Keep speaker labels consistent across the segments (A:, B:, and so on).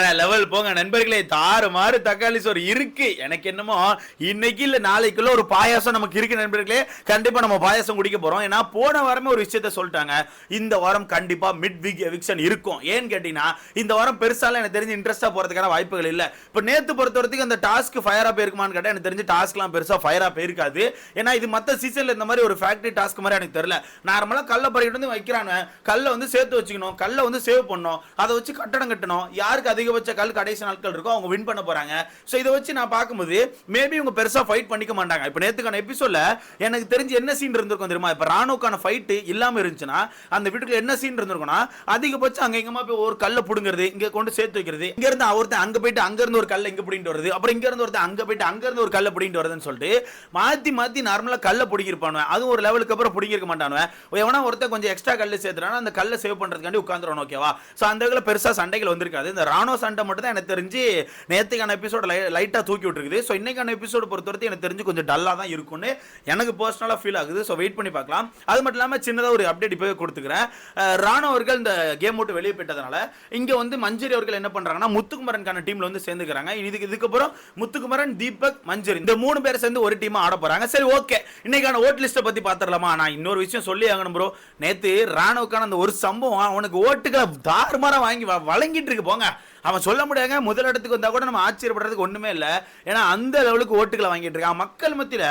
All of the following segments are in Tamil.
A: வேற லெவல் போங்க நண்பர்களே தாறு மாறு தக்காளி சோறு இருக்கு எனக்கு என்னமோ இன்னைக்கு இல்ல நாளைக்குள்ள ஒரு பாயாசம் நமக்கு இருக்கு நண்பர்களே கண்டிப்பா நம்ம பாயாசம் குடிக்க போறோம் ஏன்னா போன வாரமே ஒரு விஷயத்த சொல்லிட்டாங்க இந்த வாரம் கண்டிப்பா மிட் வீக் எவிக்ஷன் இருக்கும் ஏன்னு கேட்டீங்கன்னா இந்த வாரம் பெருசால எனக்கு தெரிஞ்சு இன்ட்ரெஸ்டா போறதுக்கான வாய்ப்புகள் இல்ல இப்போ நேத்து பொறுத்தவரைக்கும் அந்த டாஸ்க் ஃபயரா போயிருக்குமான்னு கேட்டா எனக்கு தெரிஞ்சு டாஸ்க் பெருசா ஃபயரா போயிருக்காது ஏன்னா இது மத்த சீசன்ல இந்த மாதிரி ஒரு ஃபேக்டரி டாஸ்க் மாதிரி எனக்கு தெரியல நார்மலா கல்ல பறிக்கிட்டு வந்து வைக்கிறாங்க கல்லை வந்து சேர்த்து வச்சுக்கணும் கல்லை வந்து சேவ் பண்ணணும் அதை வச்சு கட்டணம் கட்டணும் யாருக்கு அது அதிகபட்ச கல் கடைசி நாட்கள் இருக்கும் அவங்க வின் பண்ண போறாங்க ஸோ இதை வச்சு நான் பார்க்கும்போது மேபி இவங்க பெருசாக ஃபைட் பண்ணிக்க மாட்டாங்க இப்போ நேற்றுக்கான எபிசோடில் எனக்கு தெரிஞ்சு என்ன சீன் இருந்திருக்கும் தெரியுமா இப்போ ராணுக்கான ஃபைட்டு இல்லாமல் இருந்துச்சுன்னா அந்த வீட்டுக்குள்ள என்ன சீன் இருந்திருக்கும்னா அதிகபட்சம் அங்கே எங்கேமா போய் ஒரு கல்லை பிடுங்கிறது இங்கே கொண்டு சேர்த்து வைக்கிறது இங்கேருந்து ஒருத்தன் அங்கே போயிட்டு அங்கேருந்து ஒரு கல்லை இங்கே பிடிங்கிட்டு வருது அப்புறம் இங்கேருந்து ஒருத்தன் அங்கே போயிட்டு அங்கேருந்து ஒரு கல்லை பிடிங்கிட்டு வருதுன்னு சொல்லிட்டு மாற்றி மாற்றி நார்மலாக கல்லை பிடிங்கிருப்பானுவேன் அதுவும் ஒரு லெவலுக்கு அப்புறம் பிடிங்கிருக்க மாட்டானுவேன் எவனா ஒருத்தன் கொஞ்சம் எக்ஸ்ட்ரா கல் சேர்த்துறானா அந்த கல்லை சேவ் பண்ணுறதுக்காண்டி உட்காந்துருவான் ஓகேவா ஸோ அந்த வகையில் பெருசாக சண்டைகள் வந்திருக்காது இந்த ராணுவ ராணுவ சண்டை மட்டும் தான் எனக்கு தெரிஞ்சு நேற்றுக்கான எபிசோட லை லைட்டாக தூக்கி விட்டுருக்குது ஸோ இன்றைக்கான எபிசோடு பொறுத்தவரைக்கும் எனக்கு தெரிஞ்சு கொஞ்சம் டல்லாக தான் இருக்கும்னு எனக்கு பர்சனலாக ஃபீல் ஆகுது ஸோ வெயிட் பண்ணி பார்க்கலாம் அது மட்டும் இல்லாமல் சின்னதாக ஒரு அப்டேட் இப்போவே கொடுத்துக்கிறேன் ராணுவர்கள் இந்த கேம் மட்டும் வெளியே போயிட்டதுனால இங்கே வந்து மஞ்சரி அவர்கள் என்ன பண்ணுறாங்கன்னா முத்துக்குமரனுக்கான டீமில் வந்து சேர்ந்துக்கிறாங்க இதுக்கு இதுக்கப்புறம் முத்துக்குமரன் தீபக் மஞ்சரி இந்த மூணு பேர் சேர்ந்து ஒரு டீமாக ஆட போகிறாங்க சரி ஓகே இன்றைக்கான ஓட் லிஸ்ட்டை பற்றி பார்த்துடலாமா நான் இன்னொரு விஷயம் சொல்லி ஆகணும் ப்ரோ நேற்று ராணுவுக்கான அந்த ஒரு சம்பவம் உனக்கு ஓட்டுகளை தாறுமாறாக வாங்கி வழங்கிட்டு இருக்கு போங்க அவன் சொல்ல முடியாங்க முதல் இடத்துக்கு வந்தால் கூட நம்ம ஆச்சரியப்படுறதுக்கு ஒன்றுமே இல்லை ஏன்னா அந்த லெவலுக்கு ஓட்டுகளை வாங்கிட்டு இருக்கான் மக்கள் மத்தியில்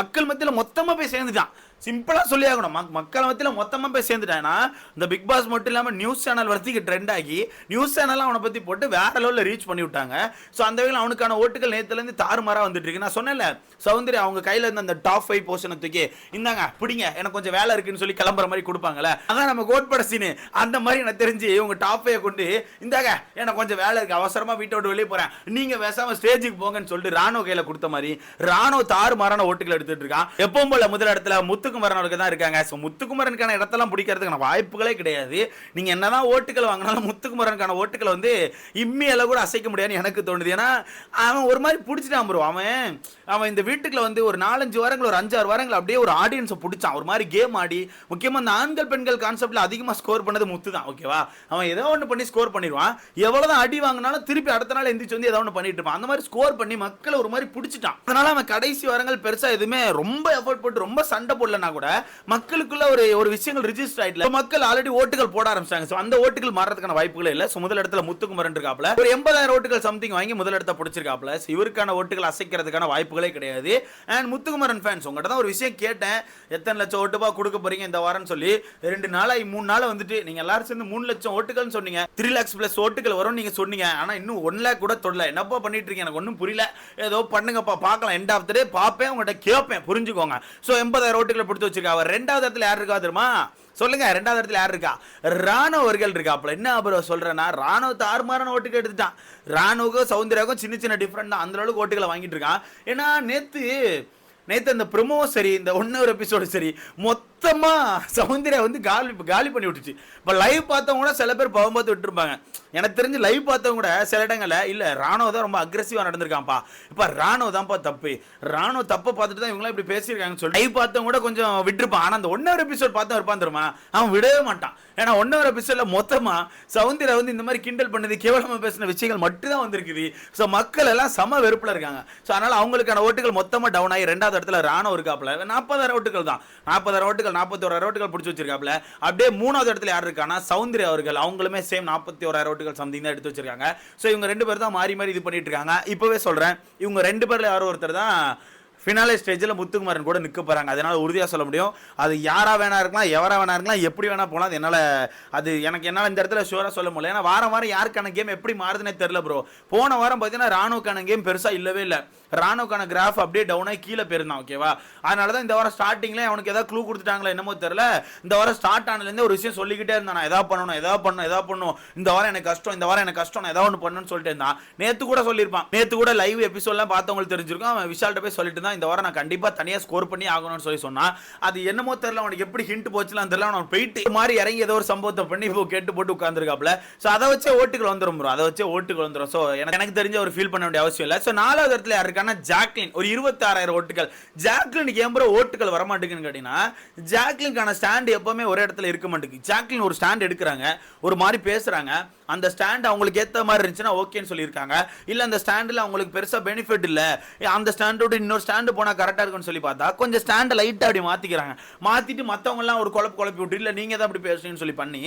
A: மக்கள் மத்தியில் மொத்தமாக போய் சேர்ந்துட்டான் சிம்பிளாக சொல்லி ஆகணும் மக் மக்கள் மத்தியில் மொத்தமாக போய் சேர்ந்துட்டாங்கன்னா இந்த பிக் பாஸ் மட்டும் இல்லாமல் நியூஸ் சேனல் வரைக்கும் ட்ரெண்ட் ஆகி நியூஸ் சேனல்லாம் அவனை பற்றி போட்டு வேற லெவலில் ரீச் பண்ணி விட்டாங்க ஸோ அந்த வகையில் அவனுக்கான ஓட்டுகள் நேற்றுலேருந்து தாறுமாறாக வந்துட்டு இருக்கு நான் சொன்னேன்ல சௌந்தரி அவங்க கையில் இருந்த அந்த டாப் ஃபைவ் போர்ஷனை தூக்கி இந்தாங்க பிடிங்க எனக்கு கொஞ்சம் வேலை இருக்குன்னு சொல்லி கிளம்புற மாதிரி கொடுப்பாங்கல்ல அதான் நம்ம கோட்பட சீனு அந்த மாதிரி எனக்கு தெரிஞ்சு இவங்க டாப் ஃபைவ் கொண்டு இந்தாங்க எனக்கு கொஞ்சம் வேலை இருக்குது அவசரமாக வீட்டை விட்டு வெளியே போகிறேன் நீங்கள் பேசாமல் ஸ்டேஜுக்கு போங்கன்னு சொல்லிட்டு ராணுவ கையில் கொடுத்த மாதிரி ராணுவ தாறுமாறான ஓட்டுகள் எடுத்துகிட்டு இருக்கான் எப்பவும் போல முதல் இடத்துல முத்து முத்துக்குமரனுக்கு தான் இருக்காங்க ஸோ முத்துக்குமரனுக்கான இடத்தெல்லாம் பிடிக்கிறதுக்கான வாய்ப்புகளே கிடையாது நீங்கள் என்னதான் ஓட்டுகள் வாங்கினாலும் முத்துக்குமரனுக்கான ஓட்டுகளை வந்து இம்மியில் கூட அசைக்க முடியாதுன்னு எனக்கு தோணுது ஏன்னா அவன் ஒரு மாதிரி பிடிச்சிட்டான் ப்ரோ அவன் அவன் இந்த வீட்டுக்குள்ள வந்து ஒரு நாலஞ்சு வாரங்கள் ஒரு அஞ்சாறு வாரங்கள் அப்படியே ஒரு ஆடியன்ஸை பிடிச்சான் ஒரு மாதிரி கேம் ஆடி முக்கியமாக இந்த ஆண்கள் பெண்கள் கான்செப்டில் அதிகமாக ஸ்கோர் பண்ணது முத்து தான் ஓகேவா அவன் ஏதோ ஒன்று பண்ணி ஸ்கோர் பண்ணிடுவான் தான் அடி வாங்கினாலும் திருப்பி அடுத்த நாள் எந்திரிச்சு வந்து ஏதோ ஒன்று பண்ணிட்டு இருப்பான் அந்த மாதிரி ஸ்கோர் பண்ணி மக்களை ஒரு மாதிரி பிடிச்சிட்டான் அதனால அவன் கடைசி வாரங்கள் பெருசாக எதுவுமே ரொம்ப எஃபர்ட் போட்டு ரொம்ப சண்டை போடல பண்ணா கூட மக்களுக்குள்ள ஒரு ஒரு விஷயங்கள் ரிஜிஸ்டர் ஆயிடல மக்கள் ஆல்ரெடி ஓட்டுகள் போட ஆரம்பிச்சாங்க ஸோ அந்த ஓட்டுகள் மாறதுக்கான வாய்ப்புகளே இல்லை ஸோ முதல் இடத்துல முத்துக்குமரன் இருக்காப்ல ஒரு எண்பதாயிரம் ஓட்டுகள் சம்திங் வாங்கி முதல் இடத்த பிடிச்சிருக்காப்ல இவருக்கான ஓட்டுகள் அசைக்கிறதுக்கான வாய்ப்புகளே கிடையாது அண்ட் முத்துக்குமரன் ஃபேன்ஸ் உங்கள்கிட்ட தான் ஒரு விஷயம் கேட்டேன் எத்தனை லட்சம் ஓட்டுப்பா கொடுக்க போறீங்க இந்த வாரம்னு சொல்லி ரெண்டு நாளாக மூணு நாள் வந்துட்டு நீங்க எல்லாரும் சேர்ந்து மூணு லட்சம் ஓட்டுகள்னு சொன்னீங்க த்ரீ லேக்ஸ் பிளஸ் ஓட்டுகள் வரும் நீங்க சொன்னீங்க ஆனா இன்னும் ஒன் லேக் கூட தொடல என்னப்பா பண்ணிட்டு இருக்கீங்க எனக்கு ஒன்றும் புரியல ஏதோ பண்ணுங்கப்பா பார்க்கலாம் எண்ட் ஆஃப் த டே பார்ப்பேன் உங்கள்கிட்ட கேட்பேன் புரிஞ்சுக்கோங்க ஸோ எண்பதாயிரம் ஓட்டுகள் கொடுத்து வச்சிருக்கா அவர் ரெண்டாவது இடத்துல யார் இருக்கா தெரியுமா சொல்லுங்க ரெண்டாவது இடத்துல யார் இருக்கா ராணுவர்கள் இருக்காப்புல என்ன அப்புறம் சொல்றேன்னா ராணுவ ஆறுமாறான ஓட்டுக்கு எடுத்துட்டான் ராணுவுக்கும் சௌந்தர்யாவுக்கும் சின்ன சின்ன டிஃப்ரெண்ட் தான் அந்த அளவுக்கு ஓட்டுகளை வாங்கிட்டு இருக்கான் ஏன்னா நேத்து நேற்று அந்த ப்ரமோ சரி இந்த ஒன்னொரு எபிசோடு சரி மொத்த சுத்தமாக சௌந்தர்யா வந்து காலி காலி பண்ணி விட்டுச்சு இப்போ லைவ் பார்த்தவங்க கூட சில பேர் பவம் பார்த்து விட்டுருப்பாங்க எனக்கு தெரிஞ்சு லைவ் பார்த்தவங்க கூட சில இடங்களில் இல்லை ராணுவ தான் ரொம்ப அக்ரெசிவாக நடந்திருக்கான்ப்பா இப்போ ராணுவ தான்ப்பா தப்பு ராணுவ தப்பை பார்த்துட்டு தான் இவங்களாம் இப்படி பேசியிருக்காங்கன்னு சொல்லி லைவ் பார்த்தவங்க கூட கொஞ்சம் விட்டுருப்பான் ஆனால் அந்த ஒன்னொரு எபிசோட் பார்த்தா இருப்பான் தருமா அவன் விடவே மாட்டான் ஏன்னா ஒன்னவர் எபிசோடில் மொத்தமாக சௌந்தர்யா வந்து இந்த மாதிரி கிண்டல் பண்ணது கேவலமாக பேசின விஷயங்கள் மட்டும்தான் வந்திருக்குது ஸோ மக்கள் எல்லாம் சம வெறுப்பில் இருக்காங்க ஸோ அதனால் அவங்களுக்கான ஓட்டுகள் மொத்தமாக டவுன் ஆகி ரெண்டாவது இடத்துல ராணுவ இருக்காப்புல நாற்பதாயிரம் ஓட்டுகள் தான் நாற்பதாயிரம் ஓட்டுகள் இடத்துல நாற்பத்தி ஓராயிரம் ஓட்டுகள் பிடிச்சி வச்சிருக்காப்ல அப்படியே மூணாவது இடத்துல யார் இருக்கானா சௌந்தரி அவர்கள் அவங்களுமே சேம் நாற்பத்தி ஓராயிரம் ரோட்டுகள் சம்திங் தான் எடுத்து வச்சிருக்காங்க ஸோ இவங்க ரெண்டு பேர் தான் மாறி மாறி இது பண்ணிட்டு இருக்காங்க இப்போவே சொல்கிறேன் இவங்க ரெண்டு பேரில் யாரோ ஒருத்தர் தான் ஃபினாலே ஸ்டேஜில் முத்துக்குமாரன் கூட நிற்க போகிறாங்க அதனால் உறுதியாக சொல்ல முடியும் அது யாராக வேணா இருக்கலாம் எவராக வேணா இருக்கலாம் எப்படி வேணா போகலாம் அது என்னால் அது எனக்கு என்னால் இந்த இடத்துல ஷோராக சொல்ல முடியல ஏன்னா வாரம் வாரம் யாருக்கான கேம் எப்படி மாறுதுன்னே தெரில ப்ரோ போன வாரம் பார்த்தீங்கன்னா ராணுவக்கான கேம் பெருசாக இல்லவே இல்லை ராணுவக்கான கிராஃப் அப்படியே டவுனாக கீழே போயிருந்தான் ஓகேவா அதனால தான் இந்த வாரம் ஸ்டார்டிங்கில் அவனுக்கு எதாவது க்ளூ கொடுத்துட்டாங்களோ என்னமோ தெரில இந்த வாரம் ஸ்டார்ட் ஆனதுலேருந்து ஒரு விஷயம் சொல்லிக்கிட்டே இருந்தான் நான் எதாவது பண்ணணும் எதாவது பண்ணணும் எதாவது பண்ணணும் இந்த வாரம் எனக்கு கஷ்டம் இந்த வாரம் எனக்கு கஷ்டம் நான் எதாவது ஒன்று பண்ணணும்னு சொல்லிட்டு இருந்தான் நேற்று கூட சொல்லியிருப்பான் நேற்று கூட லைவ் எபிசோட்லாம் பார்த்தவங்களுக்கு தெரிஞ்சிருக்கும் அவன் விஷால்கிட்ட போய் சொல்லிட்டு தான் இந்த வாரம் நான் கண்டிப்பாக தனியாக ஸ்கோர் பண்ணி ஆகணும்னு சொல்லி சொன்னால் அது என்னமோ தெரில அவனுக்கு எப்படி ஹிண்ட் போச்சுலாம் தெரில அவன் போயிட்டு இது மாதிரி இறங்கி ஏதோ ஒரு சம்பவத்தை பண்ணி இப்போ கேட்டு போட்டு உட்காந்துருக்காப்ல ஸோ அதை வச்சே ஓட்டுகள் வந்துடும் ப்ரோ அதை வச்சே ஓட்டுகள் வந்துடும் ஸோ எனக்கு எனக்கு தெரிஞ்ச ஒரு ஃபீல் பண்ண வேண்டிய அவசியம் இல்லை ஸோ நாலாவது இடத்துல யாருக்கான ஜாக்லின் ஒரு இருபத்தாறாயிரம் ஓட்டுகள் ஜாக்லினுக்கு ஏன் ப்ரோ ஓட்டுகள் வரமாட்டேங்குன்னு கேட்டிங்கன்னா ஜாக்லினுக்கான ஸ்டாண்ட் எப்போவுமே ஒரே இடத்துல இருக்க மாட்டேங்குது ஜாக்லின் ஒரு ஸ்டாண்ட் எடுக்கிறாங்க ஒரு மாதிரி பேசுகிறாங்க அந்த ஸ்டாண்ட் அவங்களுக்கு ஏற்ற மாதிரி இருந்துச்சுன்னா ஓகேன்னு சொல்லியிருக்காங்க இல்லை அந்த ஸ்டாண்டில் அவங்களுக்கு பெருசாக பெனிஃபிட் இல்லை அந்த ஸ்டாண்டோட இன்னொரு ஸ்டாண்ட் ஸ்டாண்டு போனால் கரெக்டாக இருக்கும்னு சொல்லி பார்த்தா கொஞ்சம் ஸ்டாண்டை லைட்டாக அப்படி மாற்றிக்கிறாங்க மாற்றிட்டு மற்றவங்கலாம் ஒரு குழப்பு குழப்பி விட்டு இல்லை நீங்கள் தான் அப்படி பேசுறீங்கன்னு சொல்லி பண்ணி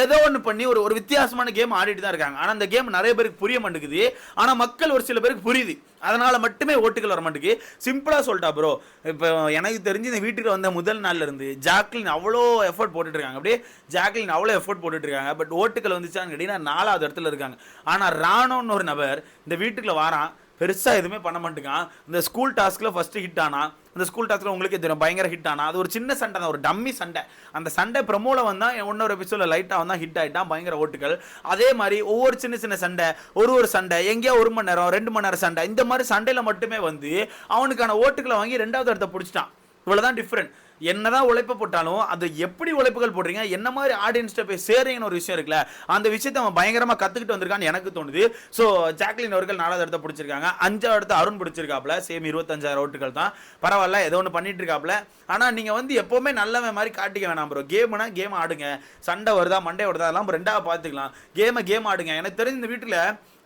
A: ஏதோ ஒன்று பண்ணி ஒரு ஒரு வித்தியாசமான கேம் ஆடிட்டு தான் இருக்காங்க ஆனால் அந்த கேம் நிறைய பேருக்கு புரிய மாட்டேங்குது ஆனால் மக்கள் ஒரு சில பேருக்கு புரியுது அதனால் மட்டுமே ஓட்டுகள் வர மாட்டேங்குது சிம்பிளாக சொல்லிட்டா ப்ரோ இப்போ எனக்கு தெரிஞ்சு இந்த வீட்டுக்கு வந்த முதல் நாளில் இருந்து ஜாக்லின் அவ்வளோ எஃபர்ட் இருக்காங்க அப்படியே ஜாக்லின் அவ்வளோ எஃபோர்ட் இருக்காங்க பட் ஓட்டுகள் வந்துச்சான்னு கேட்டிங்கன்னா நாலாவது இடத்துல இருக்காங்க ஆனால் ராணோன்னு ஒரு நபர் இந்த வீட்டுக்குள்ள வாரான் பெருசாக எதுவுமே பண்ண மாட்டேங்கான் இந்த ஸ்கூல் டாஸ்க்கில் ஃபஸ்ட்டு ஹிட் ஆனா அந்த ஸ்கூல் டாஸ்க்கில் உங்களுக்கே தெரியும் பயங்கர ஹிட் ஆனால் அது ஒரு சின்ன சண்டை தான் ஒரு டம்மி சண்டை அந்த சண்டை ப்ரமோவில் வந்தால் இன்னொரு எபிசோடில் லைட்டாக வந்தால் ஹிட் ஆகிட்டான் பயங்கர ஓட்டுகள் அதே மாதிரி ஒவ்வொரு சின்ன சின்ன சண்டை ஒரு ஒரு சண்டை எங்கேயோ ஒரு மணி நேரம் ரெண்டு மணி நேரம் சண்டை இந்த மாதிரி சண்டையில் மட்டுமே வந்து அவனுக்கான ஓட்டுகளை வாங்கி ரெண்டாவது இடத்த பிடிச்சிட்டான் இவ்வளோதான் டிஃப்ரெண்ட் என்னதான் உழைப்பு போட்டாலும் அது எப்படி உழைப்புகள் போடுறீங்க என்ன மாதிரி ஆடியன்ஸ்ட்ட போய் சேரீங்கன்னு ஒரு விஷயம் இருக்குல்ல அந்த விஷயத்தை அவன் பயங்கரமாக கற்றுக்கிட்டு வந்திருக்கான்னு எனக்கு தோணுது ஸோ ஜாக்லின் அவர்கள் நாலாவது இடத்த பிடிச்சிருக்காங்க அஞ்சாவது இடத்த அருண் பிடிச்சிருக்காப்ல சேம் இருபத்தஞ்சாயிரம் ஓட்டுகள் தான் பரவாயில்ல ஏதோ ஒன்று பண்ணிட்டு இருக்காப்ல ஆனால் நீங்கள் வந்து எப்போவுமே நல்லவன் மாதிரி காட்டிக்க வேணாம் ப்ரோ கேம்னா கேம் ஆடுங்க சண்டை வருதா மண்டே வருதா அதெல்லாம் ரெண்டாவது பார்த்துக்கலாம் கேமை கேம் ஆடுங்க எனக்கு தெரிஞ்ச இந்த வீட்டில்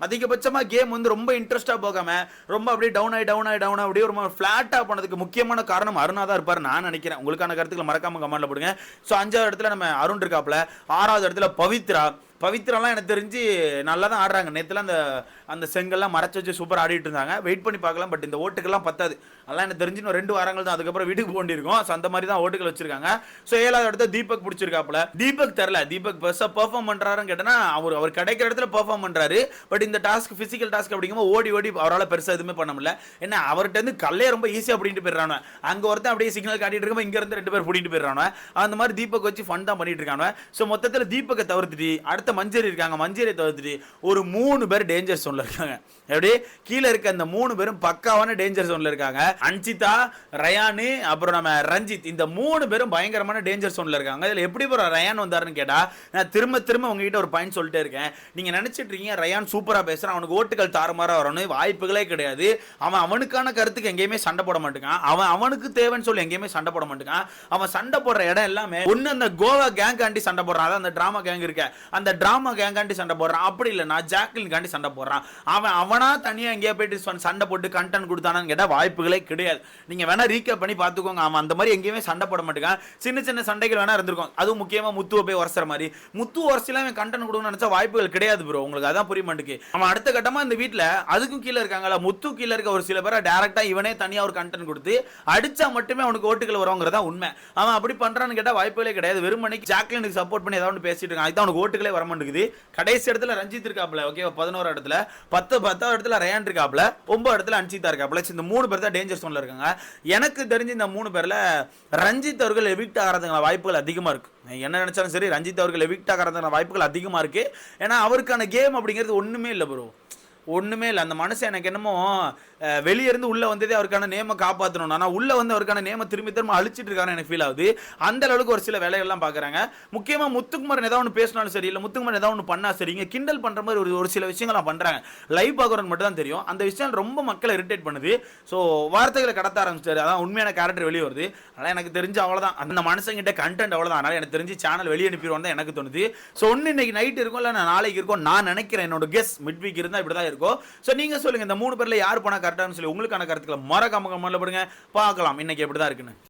A: அதிகபட்சமாக கேம் வந்து ரொம்ப இன்ட்ரெஸ்ட்டாக போகாம ரொம்ப அப்படியே டவுன் ஆகி டவுன் ஆகி டவுன் அப்படியே ரொம்ப ஃப்ளாட்டாக போனதுக்கு முக்கியமான காரணம் அருணா தான் இருப்பார் நான் நினைக்கிறேன் உங்களுக்கான கருத்துக்களை மறக்காமல் கமெண்ட்டில் போடுங்க ஸோ அஞ்சாவது இடத்துல நம்ம அருண் இருக்காப்புல ஆறாவது இடத்துல பவித்ரா பவித்ரெல்லாம் எனக்கு தெரிஞ்சு நல்லா தான் ஆடுறாங்க நேற்றுலாம் அந்த அந்த செங்கல்லாம் மறைச்சி வச்சு சூப்பர் ஆடிட்டு இருந்தாங்க வெயிட் பண்ணி பார்க்கலாம் பட் இந்த ஓட்டுக்கெல்லாம் பத்தாது அதெல்லாம் எனக்கு தெரிஞ்சு இன்னும் ரெண்டு வாரங்கள் தான் அதுக்கப்புறம் வீட்டுக்கு போண்டிருக்கோம் ஸோ அந்த மாதிரி தான் ஓட்டுகள் வச்சிருக்காங்க ஸோ ஏழாவது இடத்த தீபக் பிடிச்சிருக்காப்புல தீபக் தெரில தீபக் பெருசாக பெர்ஃபார்ம் பண்ணுறாருன்னு கேட்டால் அவர் அவர் கிடைக்கிற இடத்துல பெர்ஃபார்ம் பண்ணுறாரு பட் இந்த டாஸ்க் ஃபிசிக்கல் டாஸ்க் அப்படிங்கும்போது ஓடி ஓடி அவரால் பெருசாக எதுவுமே பண்ண முடியல ஏன்னா அவர்கிட்ட இருந்து கல்லே ரொம்ப ஈஸியாக அப்படின்ட்டு போயிடுறானு அங்கே ஒருத்தன் அப்படியே சிக்னல் காட்டிட்டு இருக்கோம் இங்கேருந்து ரெண்டு பேர் பிடிட்டு போயிடுறானு அந்த மாதிரி தீபக் வச்சு ஃபன் தான் பண்ணிட்டு இருக்கானு ஸோ மொத்தத்தில் தீபக்கை தவிர்த்துட்டு அடுத்த அடுத்த மஞ்சரி இருக்காங்க மஞ்சரியை தவிர்த்துட்டு ஒரு மூணு பேர் டேஞ்சர் சோன்ல இருக்காங்க எப்படி கீழே இருக்க அந்த மூணு பேரும் பக்காவான டேஞ்சர் சோன்ல இருக்காங்க அஞ்சிதா ரயானு அப்புறம் நம்ம ரஞ்சித் இந்த மூணு பேரும் பயங்கரமான டேஞ்சர் சோன்ல இருக்காங்க இதில் எப்படி போகிற ரயான் வந்தாருன்னு கேட்டால் நான் திரும்ப திரும்ப உங்ககிட்ட ஒரு பாயிண்ட் சொல்லிட்டே இருக்கேன் நீங்கள் நினச்சிட்டு இருக்கீங்க ரயான் சூப்பராக பேசுகிறான் அவனுக்கு ஓட்டுகள் தாறுமாறாக வரணும் வாய்ப்புகளே கிடையாது அவன் அவனுக்கான கருத்துக்கு எங்கேயுமே சண்டை போட மாட்டேங்கான் அவன் அவனுக்கு தேவைன்னு சொல்லி எங்கேயுமே சண்டை போட மாட்டேங்கான் அவன் சண்டை போடுற இடம் எல்லாமே ஒன்று அந்த கோவா ஆண்டி சண்டை போடுறான் அதான் அந்த ட்ராமா கேங் இருக்க அந்த டிராமா கேங்காண்டி சண்டை போடுறான் அப்படி இல்லை நான் ஜாக்லின் காண்டி சண்டை போடுறான் அவன் அவனா தனியாக எங்கேயா போயிட்டு சண்டை போட்டு கண்டென்ட் கொடுத்தானான்னு கேட்டால் வாய்ப்புகளே கிடையாது நீங்கள் வேணால் ரீகேப் பண்ணி பார்த்துக்கோங்க அவன் அந்த மாதிரி எங்கேயுமே சண்டை போட மாட்டேங்க சின்ன சின்ன சண்டைகள் வேணால் இருந்திருக்கும் அதுவும் முக்கியமாக முத்துவை போய் உரசுற மாதிரி முத்து உரசிலாம் அவன் கண்டென்ட் கொடுக்கணும்னு நினச்சா வாய்ப்புகள் கிடையாது ப்ரோ உங்களுக்கு அதான் புரிய மாட்டேங்குது அவன் அடுத்த கட்டமாக இந்த வீட்டில் அதுக்கும் கீழே இருக்காங்களா முத்து கீழே இருக்க ஒரு சில பேரை டேரெக்டாக இவனே தனியாக ஒரு கண்டென்ட் கொடுத்து அடித்தா மட்டுமே அவனுக்கு ஓட்டுகள் வருவாங்கிறதா உண்மை அவன் அப்படி பண்ணுறான்னு கேட்டால் வாய்ப்புகளே கிடையாது வெறுமனைக்கு ஜாக்லினுக்கு சப்போர்ட் பண்ணி ஏதாவது பேசிட்டு இருக்கான் அதுதான் அவனுக்கு ஓட்டுகளே வர வர கடைசி இடத்துல ரஞ்சித் இருக்காப்ல ஓகே பதினோரு இடத்துல பத்து பத்தாவது இடத்துல ரயான் இருக்காப்ல ஒன்பது இடத்துல அன்சிதா இருக்காப்ல இந்த மூணு பேர் தான் டேஞ்சர் சோனில் இருக்காங்க எனக்கு தெரிஞ்சு இந்த மூணு பேரில் ரஞ்சித் அவர்கள் எவிக்ட் ஆகிறதுக்கான வாய்ப்புகள் அதிகமாக இருக்குது என்ன நினச்சாலும் சரி ரஞ்சித் அவர்கள் எவிக்ட் ஆகிறதுக்கான வாய்ப்புகள் அதிகமாக இருக்குது ஏன்னா அவருக்கான கேம் அப்படிங்கிறது ஒன்றுமே இல்லை ப்ரோ ஒன்றுமே இல்லை அந்த மனசு எனக்கு என்னமோ வெளியிருந்து உள்ள வந்ததே அவருக்கான நேமை காப்பாற்றணும் ஆனால் உள்ள வந்து அவருக்கான நேம திரும்பி திரும்ப அழிச்சிட்டு இருக்காரு எனக்கு ஃபீல் ஆகுது அந்த அளவுக்கு ஒரு சில வேலைகள்லாம் பார்க்குறாங்க முக்கியமாக முத்துக்குமார் ஏதாவது ஒன்று பேசினாலும் சரி இல்லை முத்துக்குமாரன் ஏதாவது ஒன்று பண்ணால் சரிங்க கிண்டல் பண்ணுற மாதிரி ஒரு ஒரு சில விஷயங்கள்லாம் பண்ணுறாங்க லைவ் பார்க்குறது மட்டும் தான் தெரியும் அந்த விஷயம் ரொம்ப மக்களை இரிட்டேட் பண்ணுது ஸோ வார்த்தைகளை கடத்த ஆரம்பிச்சிட்டாரு அதான் உண்மையான கேரக்டர் வெளியே வருது அதனால் எனக்கு தெரிஞ்சு அவ்வளோதான் அந்த மனுஷங்கிட்ட கண்டென்ட் அவ்வளோதான் அதனால் எனக்கு தெரிஞ்சு சேனல் வெளியே அனுப்பிடுவோம் தான் எனக்கு தோணுது ஸோ ஒன்று இன்னைக்கு நைட் இருக்கும் இல்லை நான் நாளைக்கு இருக்கும் நான் நினைக்கிறேன் என்னோட கெஸ் மிட் வீக் இருந்தால் இப்படி தான் இருக்கும் ஸோ நீங்கள் சொல்லுங்கள் இந்த மூணு பேரில் யார் போனால் கரெக்டானு சொல்லி உங்களுக்கான கருத்துக்களை மறக்காம கமெண்ட்ல போடுங்க பார்க்கலாம் இன்னைக்கு எப்படி தான் இருக்குன்னு